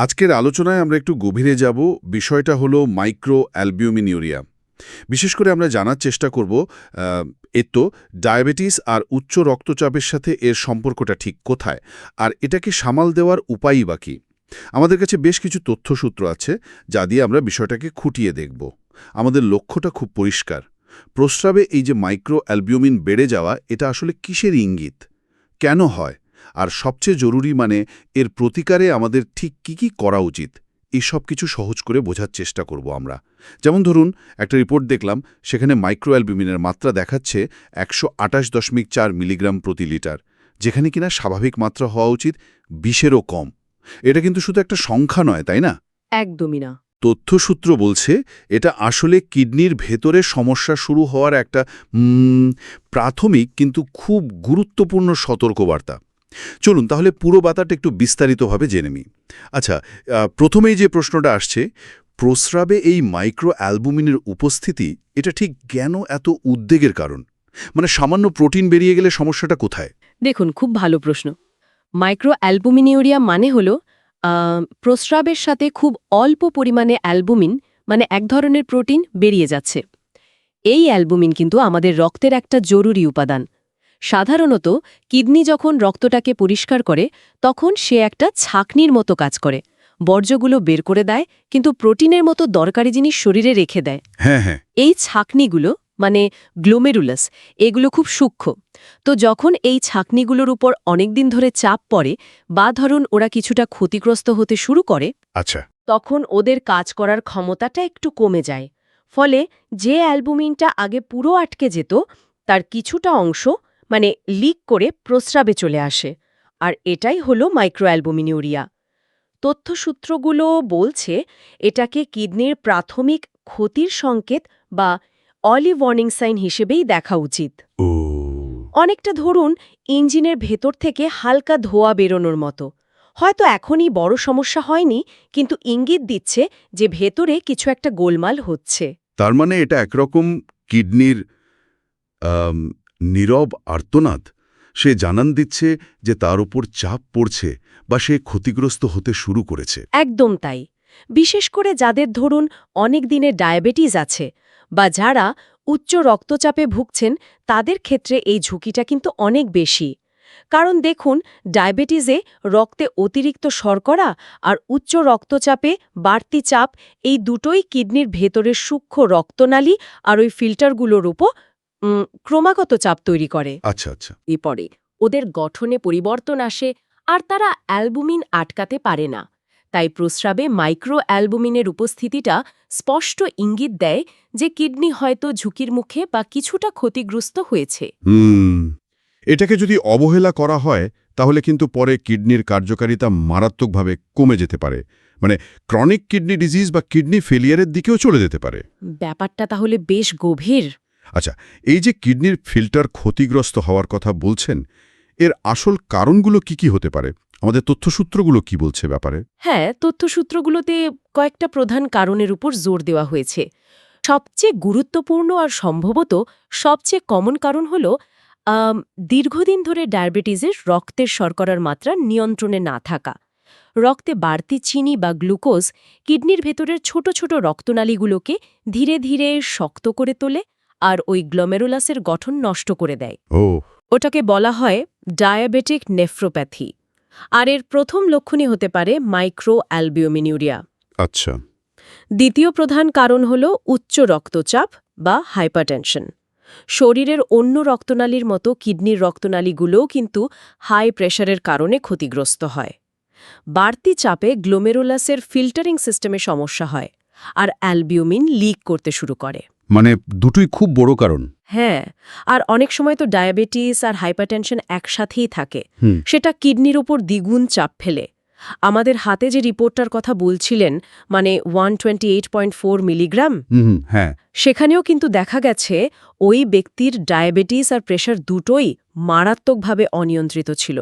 আজকের আলোচনায় আমরা একটু গভীরে যাব। বিষয়টা হলো মাইক্রো অ্যালবিউমিনিউরিয়া। বিশেষ করে আমরা জানার চেষ্টা করব এর তো ডায়াবেটিস আর উচ্চ রক্তচাপের সাথে এর সম্পর্কটা ঠিক কোথায়? আর এটাকে সামাল দেওয়ার উপায়ই বা কী? আমাদের কাছে বেশ কিছু তথ্যসূত্র আছে, যা দিয়ে আমরা বিষয়টাকে খুঁটিয়ে দেখব। আমাদের লক্ষ্যটা খুব পরিষ্কার। প্রস্রাবে এই যে মাইক্রো অ্যালবিউমিন বেড়ে যাওয়া, এটা আসলে কিসের ইঙ্গিত? কেন হয়? আর সবচেয়ে জরুরি মানে এর প্রতিকারে আমাদের ঠিক কি কি করা উচিত এই সব কিছু সহজ করে বোঝার চেষ্টা করব আমরা। যেমন ধরুন একটা রিপোর্ট দেখলাম সেখানে মাইক্রো অ্যালবিউমিনের মাত্রা দেখাচ্ছে একশো আটাশ দশমিক চার মিলিগ্রাম প্রতি লিটার যেখানে কিনা স্বাভাবিক মাত্রা হওয়া উচিত বিশেরও কম। এটা কিন্তু শুধু একটা সংখ্যা নয় তাই না? একদমই না। তথ্যসূত্র বলছে এটা আসলে কিডনির ভেতরে সমস্যা শুরু হওয়ার একটা প্রাথমিক কিন্তু খুব গুরুত্বপূর্ণ সতর্কবার্তা। চলুন, তাহলে পুরো বাতাটা একটু বিস্তারিতভাবে জেনে নিই। আচ্ছা প্রথমেই যে প্রশ্নটা আসছে, প্রস্রাবে এই মাইক্রো অ্যালবুমিনের উপস্থিতি, এটা ঠিক কেন এত উদ্বেগের কারণ? মানে সামান্য প্রোটিন বেরিয়ে গেলে সমস্যাটা কোথায়? দেখুন, খুব ভালো প্রশ্ন। মাইক্রো অ্যালবুমিনিউরিয়া মানে হল প্রস্রাবের সাথে খুব অল্প পরিমাণে অ্যালবুমিন মানে এক ধরনের প্রোটিন বেরিয়ে যাচ্ছে। এই অ্যালবুমিন কিন্তু আমাদের রক্তের একটা জরুরি উপাদান। সাধারণত কিডনি যখন রক্তটাকে পরিষ্কার করে তখন সে একটা ছাকনির মতো কাজ করে। বর্জ্যগুলো বের করে দেয় কিন্তু প্রোটিনের মতো দরকারি জিনিস শরীরে রেখে দেয়। হ্যাঁ হ্যাঁ। এই ছাকনিগুলো মানে গ্লোমেরুলাস এগুলো খুব সূক্ষ্ম। তো যখন এই ছাকনিগুলোর উপর অনেকদিন ধরে চাপ পড়ে বা ধরুন ওরা কিছুটা ক্ষতিগ্রস্ত হতে শুরু করে আচ্ছা। তখন ওদের কাজ করার ক্ষমতাটা একটু কমে যায়। ফলে যে অ্যালবুমিনটা আগে পুরো আটকে যেত তার কিছুটা অংশ মানে লিক করে প্রস্রাবে চলে আসে। আর এটাই হলো মাইক্রো অ্যালবুমিনিউরিয়া তথ্যসূত্রগুলো বলছে এটাকে কিডনির প্রাথমিক ক্ষতির সংকেত বা অলি ওয়ার্নিং সাইন হিসেবেই দেখা উচিত। অনেকটা ধরুন ইঞ্জিনের ভেতর থেকে হালকা ধোয়া বেরোনোর মতো। হয়তো এখনই বড় সমস্যা হয়নি কিন্তু ইঙ্গিত দিচ্ছে যে ভেতরে কিছু একটা গোলমাল হচ্ছে। তার মানে এটা একরকম কিডনির নীরব আর্তনাদ। সে জানান দিচ্ছে যে তার উপর চাপ পড়ছে বা সে ক্ষতিগ্রস্ত হতে শুরু করেছে। একদম তাই। বিশেষ করে যাদের ধরুন অনেক দিনের ডায়াবেটিস আছে বা যারা উচ্চ রক্তচাপে ভুগছেন, তাদের ক্ষেত্রে এই ঝুঁকিটা কিন্তু অনেক বেশি। কারণ দেখুন, ডায়াবেটিসে রক্তে অতিরিক্ত শর্করা আর উচ্চ রক্তচাপে বাড়তি চাপ এই দুটোই কিডনির ভেতরের সূক্ষ্ম রক্তনালী আর ওই ফিল্টারগুলোর উপর ক্রমাগত চাপ তৈরি করে। আচ্ছা আচ্ছা। এ পরে ওদের গঠনে পরিবর্তন আসে আর তারা অ্যালবুমিন আটকাতে পারে না। তাই প্রস্রাবে মাইক্রো অ্যালবুমিনের উপস্থিতিটা স্পষ্ট ইঙ্গিত দেয় যে কিডনি হয়তো ঝুঁকির মুখে বা কিছুটা ক্ষতিগ্রস্ত হয়েছে। এটাকে যদি অবহেলা করা হয় তাহলে কিন্তু পরে কিডনির কার্যকারিতা মারাত্মকভাবে কমে যেতে পারে। মানে ক্রনিক কিডনি ডিজিজ বা কিডনি ফেলিয়ারের দিকেও চলে যেতে পারে। ব্যাপারটা তাহলে বেশ গভীর। আচ্ছা এই যে কিডনির ফিল্টার ক্ষতিগ্রস্ত হওয়ার কথা বলছেন, এর আসল কারণগুলো কি কি হতে পারে? আমাদের তথ্যসূত্রগুলো কি বলছে ব্যাপারে? হ্যাঁ তথ্যসূত্রগুলোতে কয়েকটা প্রধান কারণের উপর জোর দেওয়া হয়েছে। সবচেয়ে গুরুত্বপূর্ণ আর সম্ভবত সবচেয়ে কমন কারণ হল দীর্ঘদিন ধরে ডায়াবেটিসের রক্তের শর্করার মাত্রা নিয়ন্ত্রণে না থাকা। রক্তে বাড়তি চিনি বা গ্লুকোজ কিডনির ভেতরের ছোট ছোট রক্তনালীগুলোকে ধীরে ধীরে শক্ত করে তোলে আর ওই গ্লোমেরুলাসের গঠন নষ্ট করে দেয়। ওটাকে বলা হয় ডায়াবেটিক নেফ্রোপ্যাথি আর এর প্রথম লক্ষণই হতে পারে মাইক্রো অ্যালবিওমিনিউরিয়া আচ্ছা। দ্বিতীয় প্রধান কারণ হল উচ্চ রক্তচাপ বা হাইপারটেনশন শরীরের অন্য রক্তনালীর মতো কিডনির রক্তনালীগুলোও কিন্তু হাই প্রেশারের কারণে ক্ষতিগ্রস্ত হয়। বাড়তি চাপে গ্লোমেরুলাসের ফিল্টারিং সিস্টেমে সমস্যা হয় আর অ্যালবিউমিন লিক করতে শুরু করে। মানে দুটোই খুব বড় কারণ। হ্যাঁ আর অনেক সময় তো ডায়াবেটিস আর হাইপারটেনশন একসাথেই থাকে। সেটা কিডনির উপর দ্বিগুণ চাপ ফেলে। আমাদের হাতে যে রিপোর্টটার কথা বলছিলেন মানে ওয়ান মিলিগ্রাম হ্যাঁ। সেখানেও কিন্তু দেখা গেছে ওই ব্যক্তির ডায়াবেটিস আর প্রেশার দুটোই মারাত্মকভাবে অনিয়ন্ত্রিত ছিল।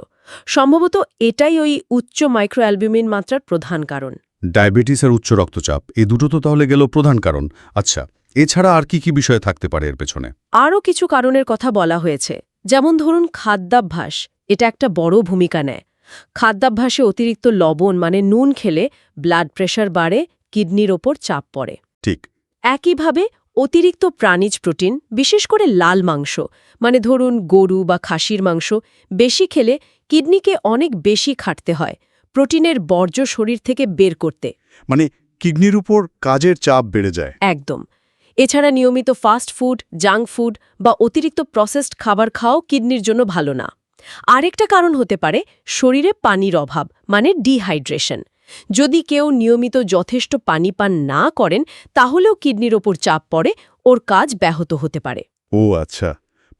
সম্ভবত এটাই ওই উচ্চ মাইক্রো অ্যালবিউমিন মাত্রার প্রধান কারণ। ডায়াবেটিস আর উচ্চ রক্তচাপ এই দুটো তো তাহলে গেল প্রধান কারণ। আচ্ছা এছাড়া আর কি কি বিষয় থাকতে পারে এর পেছনে? আরও কিছু কারণের কথা বলা হয়েছে। যেমন ধরুন খাদ্যাভ্যাস এটা একটা বড় ভূমিকা নেয়। খাদ্যাভ্যাসে অতিরিক্ত লবণ মানে নুন খেলে ব্লাড প্রেশার বাড়ে কিডনির ওপর চাপ পড়ে। ঠিক। একইভাবে অতিরিক্ত প্রাণীজ প্রোটিন বিশেষ করে লাল মাংস মানে ধরুন গরু বা খাসির মাংস বেশি খেলে কিডনিকে অনেক বেশি খাটতে হয় প্রোটিনের বর্জ্য শরীর থেকে বের করতে। মানে কিডনির উপর কাজের চাপ বেড়ে যায়। একদম। এছাড়া নিয়মিত ফাস্ট ফুড জাঙ্ক ফুড বা অতিরিক্ত প্রসেসড খাবার খাওয়াও কিডনির জন্য ভালো না। আরেকটা কারণ হতে পারে শরীরে পানির অভাব মানে ডিহাইড্রেশন যদি কেউ নিয়মিত যথেষ্ট পানি পান না করেন তাহলেও কিডনির ওপর চাপ পড়ে ওর কাজ ব্যাহত হতে পারে। ও আচ্ছা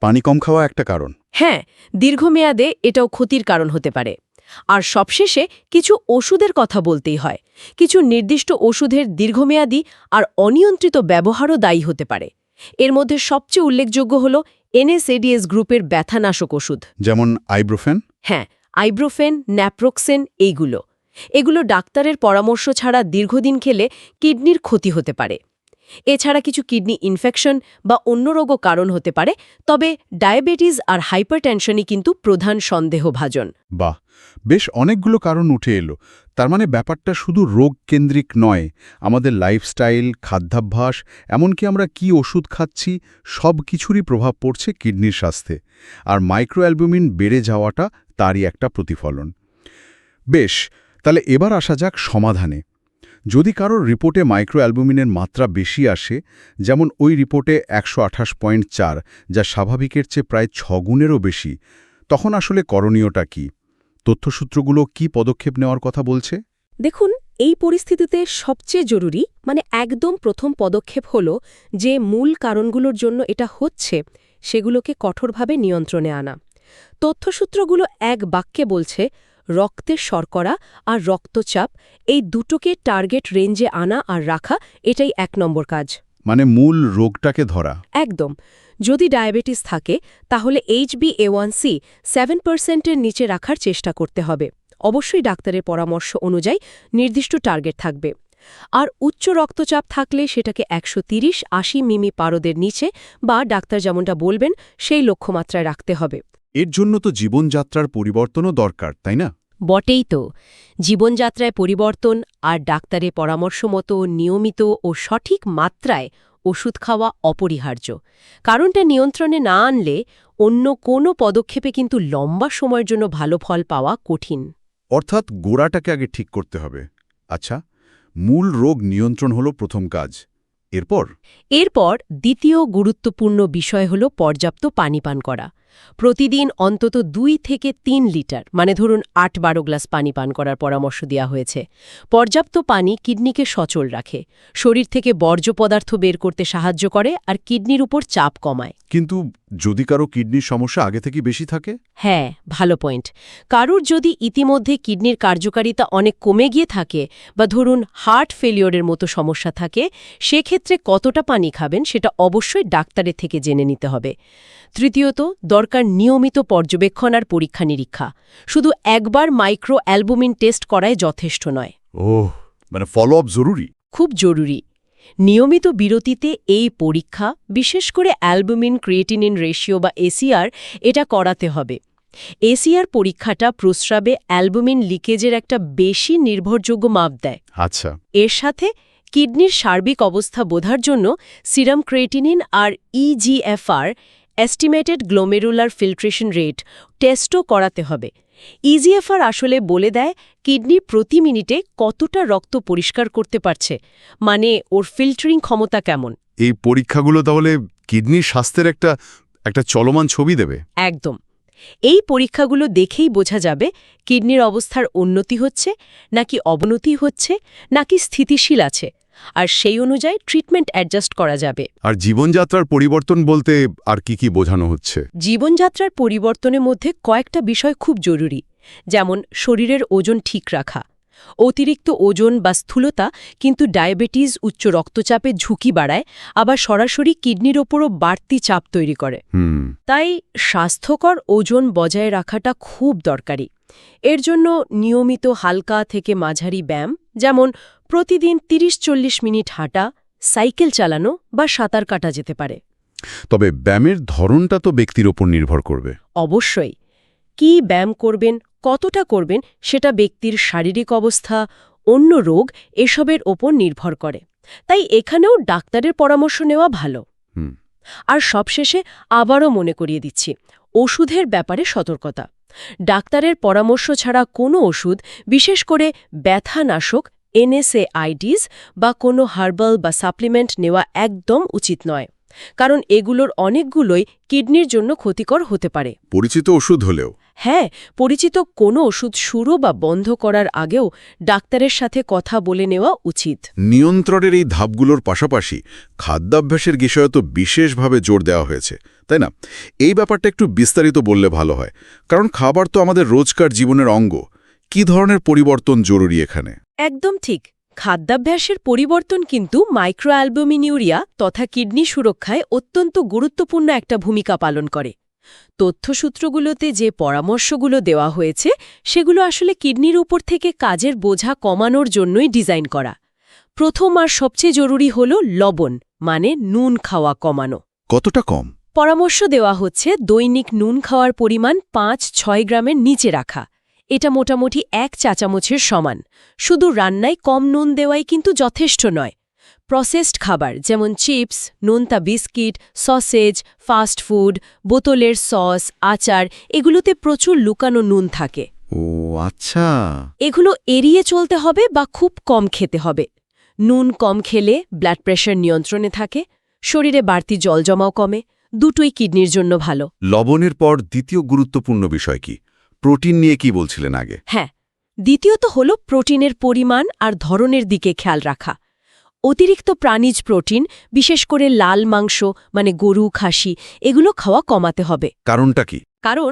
পানি কম খাওয়া একটা কারণ। হ্যাঁ দীর্ঘমেয়াদে এটাও ক্ষতির কারণ হতে পারে। আর সবশেষে কিছু ওষুধের কথা বলতেই হয়। কিছু নির্দিষ্ট ওষুধের দীর্ঘমেয়াদী আর অনিয়ন্ত্রিত ব্যবহারও দায়ী হতে পারে। এর মধ্যে সবচেয়ে উল্লেখযোগ্য হল এনএসএডিএস গ্রুপের ব্যথানাশক ওষুধ। যেমন আইব্রোফেন? হ্যাঁ আইব্রোফেন ন্যাপ্রোক্সেন এইগুলো। এগুলো ডাক্তারের পরামর্শ ছাড়া দীর্ঘদিন খেলে কিডনির ক্ষতি হতে পারে। এছাড়া কিছু কিডনি ইনফেকশন বা অন্য রোগও কারণ হতে পারে, তবে ডায়াবেটিস আর হাইপারটেনশনই কিন্তু প্রধান সন্দেহভাজন। বাহ, বেশ অনেকগুলো কারণ উঠে এলো। তার মানে ব্যাপারটা শুধু রোগ কেন্দ্রিক নয়, আমাদের লাইফস্টাইল খাদ্যাভ্যাস, এমনকি আমরা কি ওষুধ খাচ্ছি, সব কিছুরই প্রভাব পড়ছে কিডনির স্বাস্থ্যে। আর মাইক্রোঅ্যালবুমিন বেড়ে যাওয়াটা তারই একটা প্রতিফলন। বেশ, তাহলে এবার আসা যাক সমাধানে। যদি কারোর রিপোর্টে মাইক্রোঅ্যালবুমিনের মাত্রা বেশি আসে, যেমন ওই রিপোর্টে একশো যা স্বাভাবিকের চেয়ে প্রায় ছগুণেরও বেশি, তখন আসলে করণীয়টা কি? তথ্যসূত্রগুলো কি পদক্ষেপ নেওয়ার কথা বলছে? দেখুন, এই পরিস্থিতিতে সবচেয়ে জরুরি মানে একদম প্রথম পদক্ষেপ হল যে মূল কারণগুলোর জন্য এটা হচ্ছে, সেগুলোকে কঠোরভাবে নিয়ন্ত্রণে আনা। তথ্যসূত্রগুলো এক বাক্যে বলছে রক্তের শর্করা আর রক্তচাপ এই দুটোকে টার্গেট রেঞ্জে আনা আর রাখা এটাই এক নম্বর কাজ। মানে মূল রোগটাকে ধরা। একদম। যদি ডায়াবেটিস থাকে তাহলে HB A one C seven পার্সেন্টের নিচে রাখার চেষ্টা করতে হবে। অবশ্যই ডাক্তারের পরামর্শ অনুযায়ী নির্দিষ্ট টার্গেট থাকবে। আর উচ্চ রক্তচাপ থাকলে সেটাকে একশো তিরিশ আশি মিমি পারদের নিচে বা ডাক্তার যেমনটা বলবেন সেই লক্ষ্যমাত্রায় রাখতে হবে। এর জন্য তো জীবনযাত্রার পরিবর্তনও দরকার তাই না? বটেই তো। জীবনযাত্রায় পরিবর্তন আর ডাক্তারের পরামর্শ মতো নিয়মিত ও সঠিক মাত্রায় ওষুধ খাওয়া অপরিহার্য। কারণটা নিয়ন্ত্রণে না আনলে অন্য কোনো পদক্ষেপে কিন্তু লম্বা সময়ের জন্য ভালো ফল পাওয়া কঠিন। অর্থাৎ গোড়াটাকে আগে ঠিক করতে হবে। আচ্ছা মূল রোগ নিয়ন্ত্রণ হলো প্রথম কাজ। এরপর? এরপর দ্বিতীয় গুরুত্বপূর্ণ বিষয় হল পর্যাপ্ত পানি পান করা। প্রতিদিন অন্তত দুই থেকে তিন লিটার মানে ধরুন আট বারো গ্লাস পানি পান করার পরামর্শ দেওয়া হয়েছে। পর্যাপ্ত পানি কিডনিকে সচল রাখে, শরীর থেকে বর্জ্য পদার্থ বের করতে সাহায্য করে আর কিডনির উপর চাপ কমায়। কিন্তু যদি কারও কিডনির সমস্যা আগে থেকে বেশি থাকে? হ্যাঁ ভালো পয়েন্ট কারুর যদি ইতিমধ্যে কিডনির কার্যকারিতা অনেক কমে গিয়ে থাকে বা ধরুন হার্ট ফেলিওরের মতো সমস্যা থাকে সেক্ষেত্রে কতটা পানি খাবেন সেটা অবশ্যই ডাক্তারের থেকে জেনে নিতে হবে। তৃতীয়ত দরকার নিয়মিত পর্যবেক্ষণ আর পরীক্ষা নিরীক্ষা শুধু একবার মাইক্রো অ্যালবুমিন টেস্ট করাই যথেষ্ট নয়। ওহ মানে ফলো আপ জরুরি? খুব জরুরি। নিয়মিত বিরতিতে এই পরীক্ষা বিশেষ করে অ্যালবুমিন ক্রিয়েটিনিন রেশিও বা এসিআর এটা করাতে হবে। এসিআর পরীক্ষাটা প্রস্রাবে অ্যালবুমিন লিকেজের একটা বেশি নির্ভরযোগ্য মাপ দেয়। আচ্ছা। এর সাথে কিডনির সার্বিক অবস্থা বোধার জন্য সিরাম ক্রিয়েটিনিন আর eGFR estimated glomerular filtration rate টেস্টও করাতে হবে। ইজিএফআর আসলে বলে দেয় কিডনি প্রতি মিনিটে কতটা রক্ত পরিষ্কার করতে পারছে মানে ওর ফিল্টারিং ক্ষমতা কেমন। এই পরীক্ষাগুলো তাহলে কিডনির স্বাস্থ্যের একটা একটা চলমান ছবি দেবে। একদম। এই পরীক্ষাগুলো দেখেই বোঝা যাবে কিডনির অবস্থার উন্নতি হচ্ছে নাকি অবনতি হচ্ছে নাকি স্থিতিশীল আছে। আর সেই অনুযায়ী ট্রিটমেন্ট অ্যাডজাস্ট করা যাবে। আর জীবনযাত্রার পরিবর্তন বলতে আর কি কি বোঝানো হচ্ছে? জীবনযাত্রার পরিবর্তনের মধ্যে কয়েকটা বিষয় খুব জরুরি যেমন শরীরের ওজন ঠিক রাখা অতিরিক্ত ওজন বা স্থূলতা কিন্তু ডায়াবেটিস উচ্চ রক্তচাপের ঝুঁকি বাড়ায় আবার সরাসরি কিডনির ওপরও বাড়তি চাপ তৈরি করে। তাই স্বাস্থ্যকর ওজন বজায় রাখাটা খুব দরকারি। এর জন্য নিয়মিত হালকা থেকে মাঝারি ব্যায়াম যেমন প্রতিদিন ৩০-৪০ মিনিট হাঁটা সাইকেল চালানো বা সাঁতার কাটা যেতে পারে। তবে ব্যায়ামের ধরনটা তো ব্যক্তির ওপর নির্ভর করবে। অবশ্যই। কি ব্যায়াম করবেন কতটা করবেন সেটা ব্যক্তির শারীরিক অবস্থা অন্য রোগ এসবের ওপর নির্ভর করে। তাই এখানেও ডাক্তারের পরামর্শ নেওয়া ভালো। আর সবশেষে আবারও মনে করিয়ে দিচ্ছি ওষুধের ব্যাপারে সতর্কতা। ডাক্তারের পরামর্শ ছাড়া কোনো ওষুধ বিশেষ করে ব্যথানাশক এনএসএআইডিস বা কোনো হার্বাল বা সাপ্লিমেন্ট নেওয়া একদম উচিত নয়। কারণ এগুলোর অনেকগুলোই কিডনির জন্য ক্ষতিকর হতে পারে। পরিচিত ওষুধ হলেও। হ্যাঁ পরিচিত কোনো ওষুধ শুরু বা বন্ধ করার আগেও ডাক্তারের সাথে কথা বলে নেওয়া উচিত। নিয়ন্ত্রণের এই ধাপগুলোর পাশাপাশি খাদ্যাভ্যাসের বিষয়ে তো বিশেষভাবে জোর দেওয়া হয়েছে তাই না? এই ব্যাপারটা একটু বিস্তারিত বললে ভালো হয়। কারণ খাবার তো আমাদের রোজকার জীবনের অঙ্গ। কি ধরনের পরিবর্তন জরুরি এখানে? একদম ঠিক। খাদ্যাভ্যাসের পরিবর্তন কিন্তু মাইক্রোঅ্যালবুমিনিউরিয়া তথা কিডনি সুরক্ষায় অত্যন্ত গুরুত্বপূর্ণ একটা ভূমিকা পালন করে। তথ্যসূত্রগুলোতে যে পরামর্শগুলো দেওয়া হয়েছে সেগুলো আসলে কিডনির উপর থেকে কাজের বোঝা কমানোর জন্যই ডিজাইন করা। প্রথম আর সবচেয়ে জরুরি হল লবণ মানে নুন খাওয়া কমানো। কতটা কম? পরামর্শ দেওয়া হচ্ছে দৈনিক নুন খাওয়ার পরিমাণ পাঁচ ছয় গ্রামের নিচে রাখা। এটা মোটামুটি এক চা চামচের সমান। শুধু রান্নায় কম নুন দেওয়াই কিন্তু যথেষ্ট নয়। প্রসেসড খাবার যেমন চিপস নোনতা বিস্কিট সসেজ ফাস্ট ফুড বোতলের সস আচার এগুলোতে প্রচুর লুকানো নুন থাকে। ও আচ্ছা। এগুলো এড়িয়ে চলতে হবে বা খুব কম খেতে হবে। নুন কম খেলে ব্লাড প্রেশার নিয়ন্ত্রণে থাকে শরীরে বাড়তি জল জমাও কমে দুটোই কিডনির জন্য ভালো। লবণের পর দ্বিতীয় গুরুত্বপূর্ণ বিষয় কি? প্রোটিন নিয়ে কি বলছিলেন আগে? হ্যাঁ দ্বিতীয়ত হল প্রোটিনের পরিমাণ আর ধরনের দিকে খেয়াল রাখা। অতিরিক্ত প্রাণীজ প্রোটিন বিশেষ করে লাল মাংস মানে গরু খাসি এগুলো খাওয়া কমাতে হবে। কারণটা কি? কারণ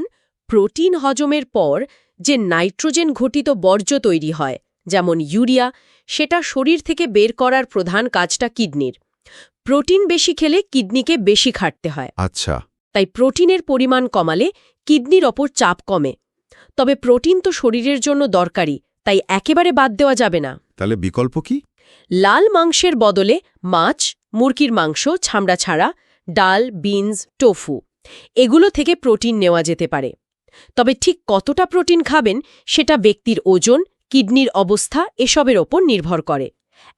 প্রোটিন হজমের পর যে নাইট্রোজেন ঘটিত বর্জ্য তৈরি হয় যেমন ইউরিয়া সেটা শরীর থেকে বের করার প্রধান কাজটা কিডনির। প্রোটিন বেশি খেলে কিডনিকে বেশি খাটতে হয়। আচ্ছা। তাই প্রোটিনের পরিমাণ কমালে কিডনির ওপর চাপ কমে। তবে প্রোটিন তো শরীরের জন্য দরকারি তাই একেবারে বাদ দেওয়া যাবে না। তাহলে বিকল্প কি? লাল মাংসের বদলে মাছ মুরগির মাংস ছামড়া ছাড়া ডাল বিনস টোফু এগুলো থেকে প্রোটিন নেওয়া যেতে পারে। তবে ঠিক কতটা প্রোটিন খাবেন সেটা ব্যক্তির ওজন কিডনির অবস্থা এসবের ওপর নির্ভর করে।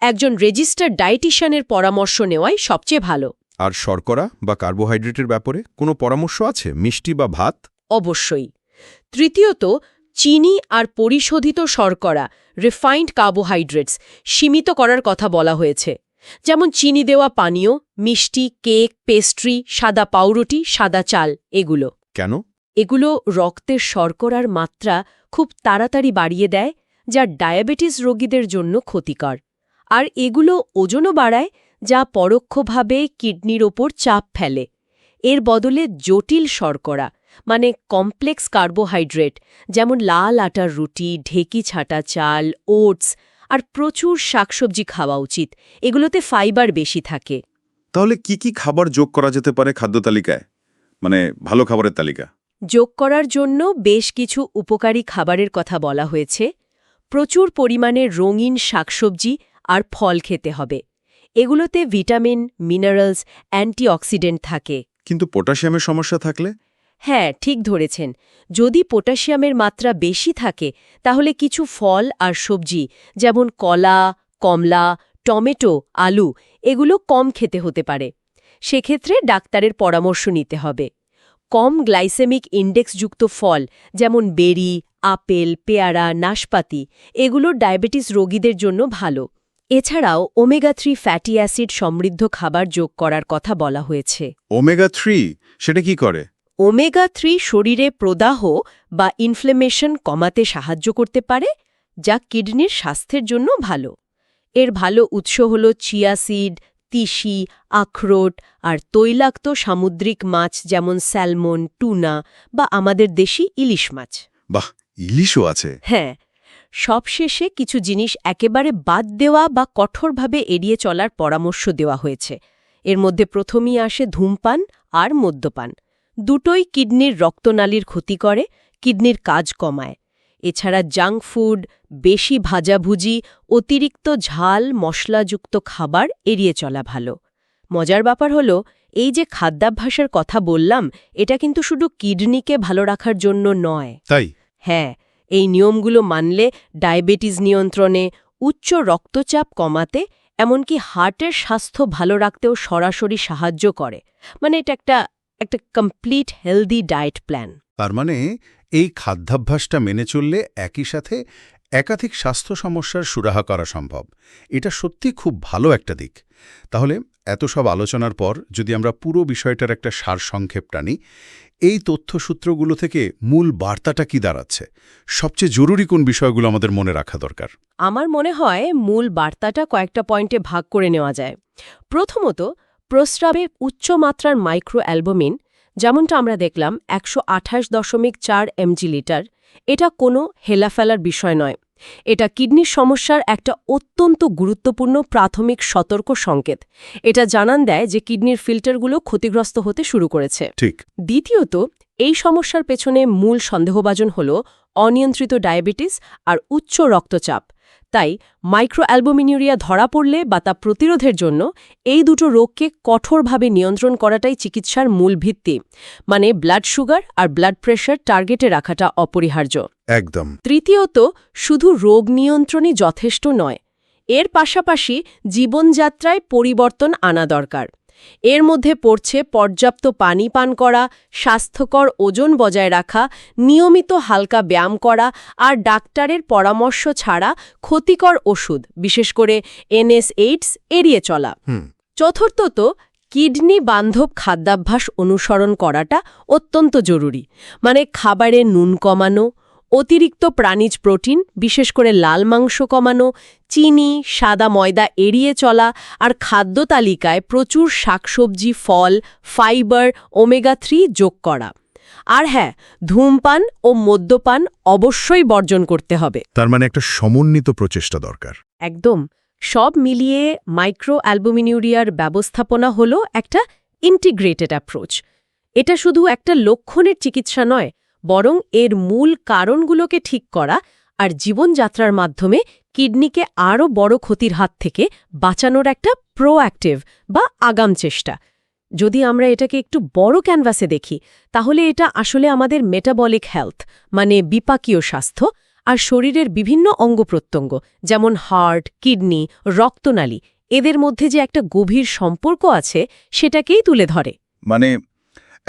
একজন রেজিস্টার ডায়েটিশিয়ানের পরামর্শ নেওয়াই সবচেয়ে ভালো। আর শর্করা বা কার্বোহাইড্রেটের ব্যাপারে কোনো পরামর্শ আছে? মিষ্টি বা ভাত? অবশ্যই। তৃতীয়ত চিনি আর পরিশোধিত শর্করা রিফাইন্ড কার্বোহাইড্রেটস সীমিত করার কথা বলা হয়েছে। যেমন চিনি দেওয়া পানীয় মিষ্টি কেক পেস্ট্রি সাদা পাউরুটি সাদা চাল এগুলো। কেন? এগুলো রক্তের শর্করার মাত্রা খুব তাড়াতাড়ি বাড়িয়ে দেয় যা ডায়াবেটিস রোগীদের জন্য ক্ষতিকর। আর এগুলো ওজনও বাড়ায় যা পরোক্ষভাবে কিডনির ওপর চাপ ফেলে। এর বদলে জটিল শর্করা মানে কমপ্লেক্স কার্বোহাইড্রেট যেমন লাল আটার রুটি ঢেকি ছাটা চাল ওটস আর প্রচুর শাকসবজি খাওয়া উচিত এগুলোতে ফাইবার বেশি থাকে। তাহলে কি কি খাবার যোগ করা যেতে পারে খাদ্য তালিকায়? মানে ভালো খাবারের তালিকা। যোগ করার জন্য বেশ কিছু উপকারী খাবারের কথা বলা হয়েছে। প্রচুর পরিমাণে রঙিন শাকসবজি আর ফল খেতে হবে। এগুলোতে ভিটামিন মিনারেলস অ্যান্টিঅক্সিডেন্ট থাকে। কিন্তু পটাশিয়ামের সমস্যা থাকলে? হ্যাঁ ঠিক ধরেছেন। যদি পটাশিয়ামের মাত্রা বেশি থাকে, তাহলে কিছু ফল আর সবজি, যেমন কলা, কমলা, টমেটো, আলু, এগুলো কম খেতে হতে পারে। সেক্ষেত্রে ডাক্তারের পরামর্শ নিতে হবে। কম গ্লাইসেমিক ইন্ডেক্সযুক্ত ফল, যেমন বেরি, আপেল, পেয়ারা, নাশপাতি, এগুলো ডায়াবেটিস রোগীদের জন্য ভালো। এছাড়াও ওমেগা থ্রি ফ্যাটি অ্যাসিড সমৃদ্ধ খাবার যোগ করার কথা বলা হয়েছে। Omega three? সেটা কি করে? ওমেগা থ্রি শরীরে প্রদাহ বা ইনফ্লেমেশন কমাতে সাহায্য করতে পারে যা কিডনির স্বাস্থ্যের জন্য ভালো। এর ভালো উৎস হল চিয়া সিড তিসি আখরোট আর তৈলাক্ত সামুদ্রিক মাছ যেমন স্যালমন টুনা বা আমাদের দেশি ইলিশ মাছ। বাহ ইলিশও আছে। হ্যাঁ সবশেষে কিছু জিনিস একেবারে বাদ দেওয়া বা কঠোরভাবে এড়িয়ে চলার পরামর্শ দেওয়া হয়েছে। এর মধ্যে প্রথমেই আসে ধূমপান আর মদ্যপান। দুটোই কিডনির রক্তনালীর ক্ষতি করে কিডনির কাজ কমায়। এছাড়া জাঙ্ক ফুড বেশি ভাজাভুজি অতিরিক্ত ঝাল মশলাযুক্ত খাবার এড়িয়ে চলা ভালো। মজার ব্যাপার হলো এই যে খাদ্যাভ্যাসের কথা বললাম এটা কিন্তু শুধু কিডনিকে ভালো রাখার জন্য নয়। তাই? হ্যাঁ এই নিয়মগুলো মানলে ডায়াবেটিস নিয়ন্ত্রণে উচ্চ রক্তচাপ কমাতে এমনকি হার্টের স্বাস্থ্য ভালো রাখতেও সরাসরি সাহায্য করে। মানে এটা একটা একটা কমপ্লিট হেলদি ডায়েট প্ল্যান তার মানে এই খাদ্যাভ্যাসটা মেনে চললে একই সাথে একাধিক স্বাস্থ্য সমস্যার সুরাহা করা সম্ভব। এটা সত্যি খুব ভালো একটা দিক। তাহলে এত সব আলোচনার পর যদি আমরা পুরো বিষয়টার একটা সারসংক্ষেপ টানি এই তথ্যসূত্রগুলো থেকে মূল বার্তাটা কি দাঁড়াচ্ছে? সবচেয়ে জরুরি কোন বিষয়গুলো আমাদের মনে রাখা দরকার? আমার মনে হয় মূল বার্তাটা কয়েকটা পয়েন্টে ভাগ করে নেওয়া যায়। প্রথমত প্রস্রাবে উচ্চমাত্রার মাইক্রো অ্যালবুমিন যেমনটা আমরা দেখলাম একশো আঠাশ দশমিক চার এমজি লিটার এটা কোনো হেলাফেলার বিষয় নয়। এটা কিডনির সমস্যার একটা অত্যন্ত গুরুত্বপূর্ণ প্রাথমিক সতর্ক সংকেত। এটা জানান দেয় যে কিডনির ফিল্টারগুলো ক্ষতিগ্রস্ত হতে শুরু করেছে। ঠিক। দ্বিতীয়ত এই সমস্যার পেছনে মূল সন্দেহভাজন হল অনিয়ন্ত্রিত ডায়াবেটিস আর উচ্চ রক্তচাপ। তাই মাইক্রোঅ্যালবুমিনিউরিয়া ধরা পড়লে বা তা প্রতিরোধের জন্য এই দুটো রোগকে কঠোরভাবে নিয়ন্ত্রণ করাটাই চিকিৎসার মূল ভিত্তি। মানে ব্লাড সুগার আর ব্লাড প্রেশার টার্গেটে রাখাটা অপরিহার্য। একদম। তৃতীয়ত শুধু রোগ নিয়ন্ত্রণই যথেষ্ট নয়। এর পাশাপাশি জীবনযাত্রায় পরিবর্তন আনা দরকার। এর মধ্যে পড়ছে পর্যাপ্ত পানি পান করা স্বাস্থ্যকর ওজন বজায় রাখা নিয়মিত হালকা ব্যায়াম করা আর ডাক্তারের পরামর্শ ছাড়া ক্ষতিকর ওষুধ বিশেষ করে এনএসএইডস এড়িয়ে চলা। চতুর্থত কিডনি বান্ধব খাদ্যাভ্যাস অনুসরণ করাটা অত্যন্ত জরুরি। মানে খাবারে নুন কমানো অতিরিক্ত প্রাণীজ প্রোটিন বিশেষ করে লাল মাংস কমানো চিনি সাদা ময়দা এড়িয়ে চলা আর খাদ্য তালিকায় প্রচুর শাকসবজি ফল ফাইবার ওমেগা থ্রি যোগ করা। আর হ্যাঁ ধূমপান ও মদ্যপান অবশ্যই বর্জন করতে হবে। তার মানে একটা সমন্বিত প্রচেষ্টা দরকার। একদম। সব মিলিয়ে মাইক্রো অ্যালবুমিনিউরিয়ার ব্যবস্থাপনা হল একটা ইন্টিগ্রেটেড অ্যাপ্রোচ। এটা শুধু একটা লক্ষণের চিকিৎসা নয় বরং এর মূল কারণগুলোকে ঠিক করা আর জীবনযাত্রার মাধ্যমে কিডনিকে আরও বড় ক্ষতির হাত থেকে বাঁচানোর একটা প্রোঅ্যাক্টিভ বা আগাম চেষ্টা। যদি আমরা এটাকে একটু বড় ক্যানভাসে দেখি, তাহলে এটা আসলে আমাদের মেটাবলিক হেলথ মানে বিপাকীয় স্বাস্থ্য আর শরীরের বিভিন্ন অঙ্গপ্রত্যঙ্গ যেমন হার্ট কিডনি রক্তনালী, এদের মধ্যে যে একটা গভীর সম্পর্ক আছে, সেটাকেই তুলে ধরে। মানে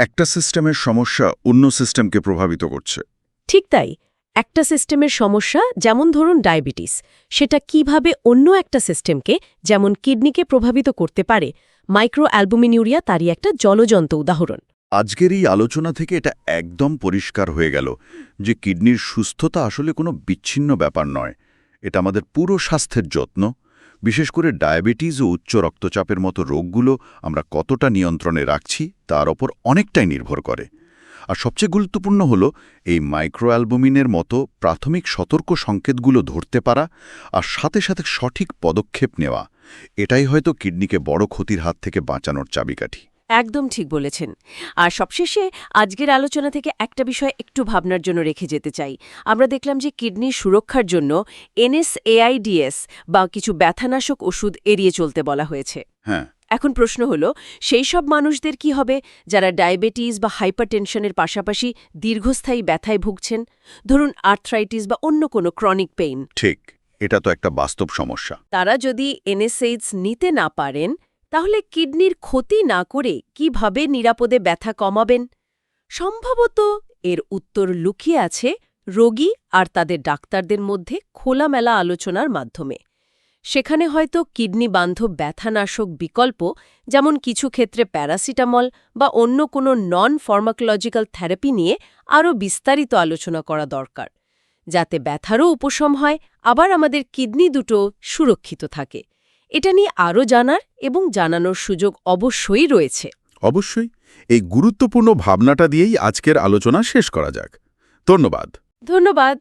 একটা সিস্টেমের সমস্যা অন্য সিস্টেমকে প্রভাবিত করছে। ঠিক তাই একটা সিস্টেমের সমস্যা যেমন ধরুন ডায়াবেটিস সেটা কীভাবে অন্য একটা সিস্টেমকে যেমন কিডনিকে প্রভাবিত করতে পারে মাইক্রো অ্যালবুমিনিউরিয়া তারই একটা জলজন্ত উদাহরণ। আজকের এই আলোচনা থেকে এটা একদম পরিষ্কার হয়ে গেল যে কিডনির সুস্থতা আসলে কোনো বিচ্ছিন্ন ব্যাপার নয়। এটা আমাদের পুরো স্বাস্থ্যের যত্ন বিশেষ করে ডায়াবেটিস ও উচ্চ রক্তচাপের মতো রোগগুলো আমরা কতটা নিয়ন্ত্রণে রাখছি তার ওপর অনেকটাই নির্ভর করে। আর সবচেয়ে গুরুত্বপূর্ণ হল এই মাইক্রোঅ্যালবুমিনের মতো প্রাথমিক সতর্ক সংকেতগুলো ধরতে পারা আর সাথে সাথে সঠিক পদক্ষেপ নেওয়া। এটাই হয়তো কিডনিকে বড় ক্ষতির হাত থেকে বাঁচানোর চাবিকাঠি। একদম ঠিক বলেছেন। আর সবশেষে আজকের আলোচনা থেকে একটা বিষয় একটু ভাবনার জন্য রেখে যেতে চাই। আমরা দেখলাম যে কিডনির সুরক্ষার জন্য এনএসএআইডিএস বা কিছু ব্যথানাশক ওষুধ এড়িয়ে চলতে বলা হয়েছে। হ্যাঁ। এখন প্রশ্ন হল সেই সব মানুষদের কি হবে? যারা ডায়াবেটিস বা হাইপারটেনশনের পাশাপাশি দীর্ঘস্থায়ী ব্যথায় ভুগছেন? ধরুন আর্থ্রাইটিস বা অন্য কোনো ক্রনিক পেইন। ঠিক এটা তো একটা বাস্তব সমস্যা। তারা যদি এনএসএইডস নিতে না পারেন তাহলে কিডনির ক্ষতি না করে কীভাবে নিরাপদে ব্যথা কমাবেন? সম্ভবত এর উত্তর লুকিয়ে আছে রোগী আর তাদের ডাক্তারদের মধ্যে খোলামেলা আলোচনার মাধ্যমে। সেখানে হয়তো কিডনি বান্ধব ব্যথানাশক বিকল্প, যেমন কিছু ক্ষেত্রে প্যারাসিটামল বা অন্য কোনো নন ফার্মাকোলজিক্যাল থেরাপি নিয়ে আরও বিস্তারিত আলোচনা করা দরকার, যাতে ব্যথারও উপশম হয়, আবার আমাদের কিডনি দুটো সুরক্ষিত থাকে। এটা নিয়ে আরও জানার এবং জানানোর সুযোগ অবশ্যই রয়েছে। অবশ্যই। এই গুরুত্বপূর্ণ ভাবনাটা দিয়েই আজকের আলোচনা শেষ করা যাক। ধন্যবাদ। ধন্যবাদ।